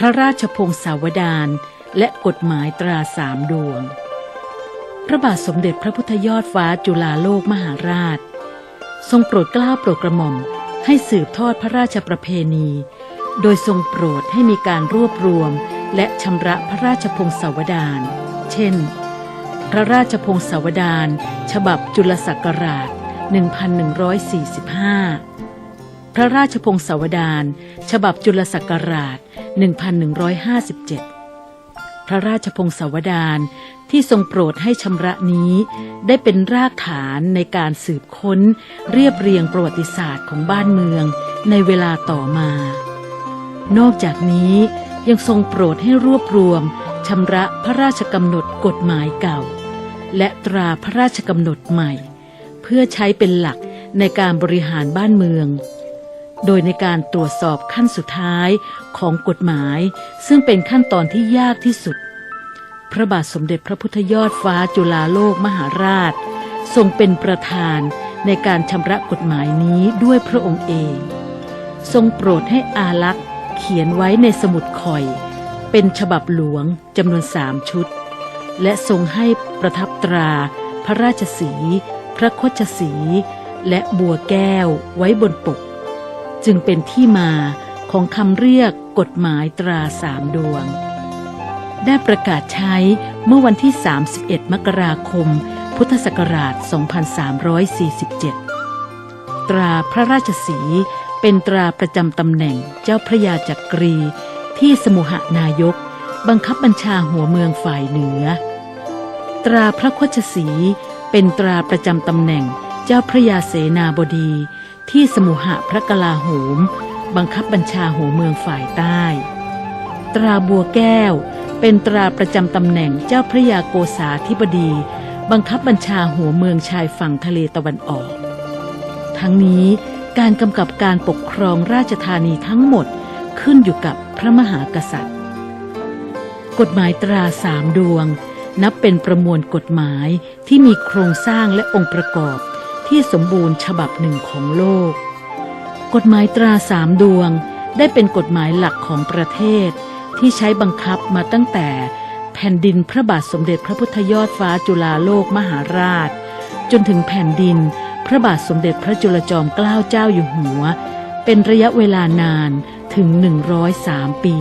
พระราชพงศาวดารและกฎหมายตราสามดวง พระบาทสมเด็จพระพุทธยอดฟ้าจุฬาโลกมหาราช ทรงโปรดเกล้าโปรดกระหม่อมให้สืบทอดพระราชประเพณี โดยทรงโปรดให้มีการรวบรวมและชำระพระราชพงศาวดารเช่น พระราชพงศาวดารฉบับจุลศักราช 1145 พระราชพงศาวดารฉบับจุลศักราช 1157 พระราชพงศาวดารที่ทรงโปรดให้ชำระนี้ ได้เป็นรากฐานในการสืบค้น เรียบเรียงประวัติศาสตร์ของบ้านเมืองในเวลาต่อมา นอกจากนี้ยังทรงโปรดให้รวบรวมชำระพระราชกำหนดกฎหมายเก่า และตราพระราชกำหนดใหม่ เพื่อใช้เป็นหลักในการบริหารบ้านเมือง โดยในการตรวจสอบขั้นสุดท้ายของกฎหมาย ซึ่งเป็นขั้นตอนที่ยากที่สุด พระบาทสมเด็จพระพุทธยอดฟ้าจุฬาโลกมหาราช ทรงเป็นประธานในการชำระกฎหมายนี้ด้วยพระองค์เอง ทรงโปรดให้อาลักษ์เขียนไว้ในสมุดข่อย เป็นฉบับหลวงจำนวนสามชุด และทรงให้ประทับตรา พระราชสี พระโคชสี และบัวแก้วไว้บนปก จึงเป็นที่มาของคำเรียกกฎหมายตราสามดวง ได้ประกาศใช้เมื่อวันที่ 31 มกราคม พุทธศักราช 2347 ตราพระราชสีเป็นตราประจำตำแหน่งเจ้าพระยาจักรี ที่สมุหนายก บังคับบัญชาหัวเมืองฝ่ายเหนือ ตราพระโคชสีเป็นตราประจำตำแหน่งเจ้าพระยาเสนาบดี ที่สมุหะพระกลาโหม บังคับบัญชาหัวเมืองฝ่ายใต้ ตราบัวแก้ว เป็นตราประจำตำแหน่งเจ้าพระยาโกษาธิบดี บังคับบัญชาหัวเมืองชายฝั่งทะเลตะวันออก ทั้งนี้การกำกับการปกครองราชธานีทั้งหมดขึ้นอยู่กับพระมหากษัตริย์ กฎหมายตราสามดวง นับเป็นประมวลกฎหมายที่มีโครงสร้างและองค์ประกอบ ที่สมบูรณ์ฉบับหนึ่งของโลก กฎหมายตราสามดวงได้เป็นกฎหมายหลักของประเทศ ที่ใช้บังคับมาตั้งแต่แผ่นดินพระบาทสมเด็จพระพุทธยอดฟ้าจุฬาโลกมหาราช จนถึงแผ่นดินพระบาทสมเด็จพระจุลจอมเกล้าเจ้าอยู่หัว เป็นระยะเวลานานถึง 103 ปี